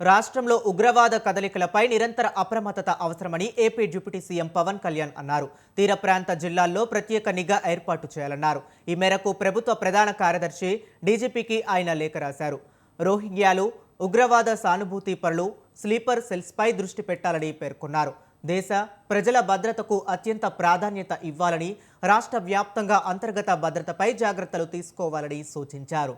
రాష్ట్రంలో ఉగ్రవాద కదలికలపై నిరంతర అప్రమత్తత అవసరమని AP deputy CM Pawan Kalyan అన్నారు. తీర ప్రాంత జిల్లాల్లో ప్రత్యేక నిఘా ఏర్పాటు చేయాలన్నారు. ఈ మేరకు ప్రభుత్వ ప్రధాన కార్యదర్శి డీజీపీకి ఆయన లేఖ రాశారు. రోహింగ్యాలు ఉగ్రవాద సానుభూతి పరులు స్లీపర్ సెల్స్పై దృష్టి పెట్టాలని పేర్కొన్నారు. దేశ ప్రజల భద్రతకు అత్యంత ప్రాధాన్యత ఇవ్వాలని రాష్ట్ర వ్యాప్తంగా అంతర్గత భద్రతపై జాగ్రత్తలు తీసుకోవాలని సూచించారు.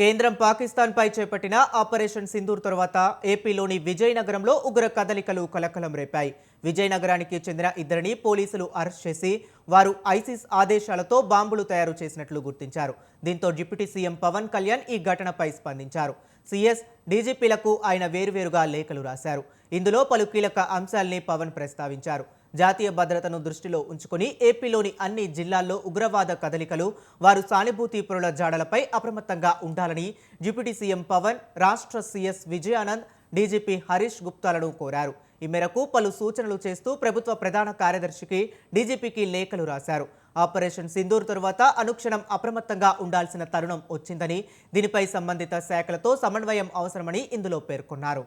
కేంద్రం పాకిస్తాన్పై చేపట్టిన ఆపరేషన్ సింధూర్ తర్వాత ఏపీలోని విజయనగరంలో ఉగ్ర కదలికలు కలకలం రేపాయి. విజయనగరానికి చెందిన ఇద్దరిని పోలీసులు అరెస్ట్ చేసి వారు ఐసిస్ ఆదేశాలతో బాంబులు తయారు చేసినట్లు గుర్తించారు. దీంతో డిప్యూటీ సీఎం పవన్ కళ్యాణ్ ఈ ఘటనపై స్పందించారు. సీఎస్ డీజీపీలకు ఆయన వేరువేరుగా లేఖలు రాశారు. ఇందులో పలు కీలక అంశాల్ని పవన్ ప్రస్తావించారు. జాతీయ భద్రతను దృష్టిలో ఉంచుకుని ఏపీలోని అన్ని జిల్లాల్లో ఉగ్రవాద కదలికలు వారు సానుభూతి పరుల జాడలపై అప్రమత్తంగా ఉండాలని డిప్యూటీ సీఎం పవన్ రాష్ట్ర సీఎస్ విజయానంద్ డీజీపీ హరీష్ గుప్తాలను కోరారు. ఈ మేరకు పలు సూచనలు చేస్తూ ప్రభుత్వ ప్రధాన కార్యదర్శికి డీజీపీకి లేఖలు రాశారు. ఆపరేషన్ సింధూర్ తరువాత అనుక్షణం అప్రమత్తంగా ఉండాల్సిన తరుణం వచ్చిందని దీనిపై సంబంధిత శాఖలతో సమన్వయం అవసరమని ఇందులో పేర్కొన్నారు.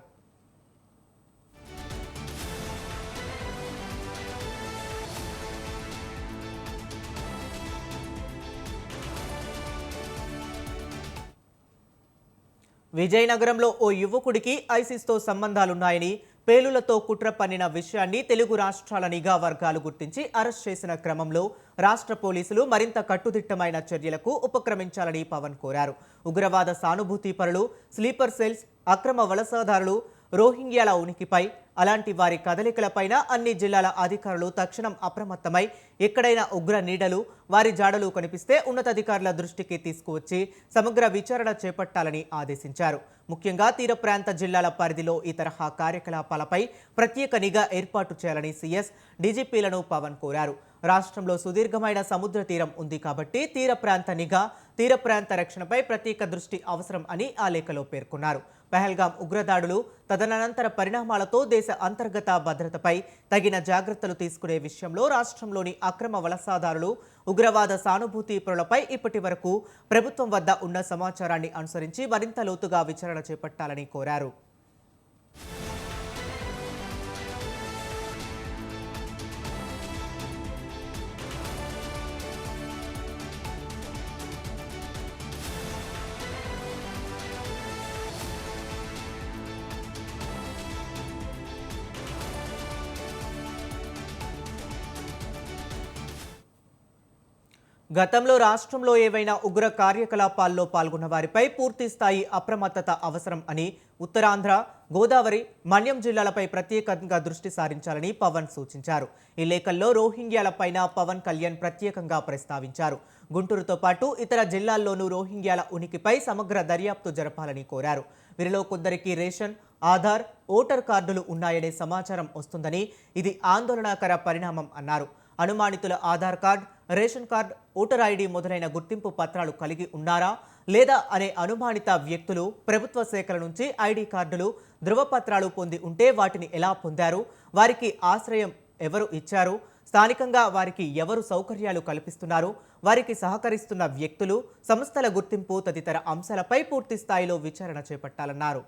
విజయనగరంలో ఓ యువకుడికి ఐసిస్తో సంబంధాలున్నాయని పేలులతో కుట్ర పన్నిన విషయాన్ని తెలుగు రాష్ట్రాల నిఘా వర్గాలు గుర్తించి అరెస్ట్ చేసిన క్రమంలో రాష్ట్ర పోలీసులు మరింత కట్టుదిట్టమైన చర్యలకు ఉపక్రమించాలని పవన్ కోరారు. ఉగ్రవాద సానుభూతి పరులు స్లీపర్ సెల్స్ అక్రమ వలసదారులు రోహింగ్యాల ఉనికిపై అలాంటి వారి కదలికలపైన అన్ని జిల్లాల అధికారులు తక్షణం అప్రమత్తమై ఎక్కడైనా ఉగ్ర నీడలు వారి జాడలు కనిపిస్తే ఉన్నతాధికారుల దృష్టికి తీసుకువచ్చి సమగ్ర విచారణ చేపట్టాలని ఆదేశించారు. ముఖ్యంగా తీర ప్రాంత జిల్లాల పరిధిలో ఈ తరహా కార్యకలాపాలపై ప్రత్యేక నిఘా ఏర్పాటు చేయాలని సీఎస్ డీజీపీలను పవన్ కోరారు. రాష్ట్రంలో సుదీర్ఘమైన సముద్ర తీరం ఉంది కాబట్టి తీర ప్రాంత నిఘా తీర ప్రాంత రక్షణపై ప్రత్యేక దృష్టి అవసరం అని ఆ లేఖలో పేర్కొన్నారు. పహల్గాం ఉగ్రదాడులు తదనంతర పరిణామాలతో దేశ అంతర్గత భద్రతపై తగిన జాగ్రత్తలు తీసుకునే విషయంలో రాష్ట్రంలోని అక్రమ వలసాదారులు ఉగ్రవాద సానుభూతి పరులపై ఇప్పటి వరకు ప్రభుత్వం వద్ద ఉన్న సమాచారాన్ని అనుసరించి మరింత లోతుగా విచారణ చేపట్టాలని కోరారు. గతంలో రాష్ట్రంలో ఏవైనా ఉగ్ర కార్యకలాపాల్లో పాల్గొన్న వారిపై పూర్తి స్థాయి అప్రమత్తత అవసరం అని ఉత్తరాంధ్ర గోదావరి మన్యం జిల్లాలపై ప్రత్యేకంగా దృష్టి సారించాలని పవన్ సూచించారు. ఈ లేఖల్లో రోహింగ్యాలపైన పవన్ కళ్యాణ్ ప్రత్యేకంగా ప్రస్తావించారు. గుంటూరుతో పాటు ఇతర జిల్లాల్లోనూ రోహింగ్యాల ఉనికిపై సమగ్ర దర్యాప్తు జరపాలని కోరారు. వీరిలో కొందరికి రేషన్ ఆధార్ ఓటర్ కార్డులు ఉన్నాయనే సమాచారం వస్తుందని ఇది ఆందోళనకర పరిణామం అన్నారు. అనుమానితుల Aadhaar card ration card voter ID మొదలైన గుర్తింపు పత్రాలు కలిగి ఉన్నారా లేదా అనే అనుమానిత వ్యక్తులు ప్రభుత్వ శాఖల నుంచి ఐడి కార్డులు ధృవపత్రాలు పొంది ఉంటే వాటిని ఎలా పొందారు? వారికి ఆశ్రయం ఎవరు ఇచ్చారు? స్థానికంగా వారికి ఎవరు సౌకర్యాలు కల్పిస్తున్నారు? వారికి సహకరిస్తున్న వ్యక్తులు సంస్థల గుర్తింపు తదితర అంశాలపై పూర్తి స్థాయిలో విచారణ చేపట్టాలన్నారు.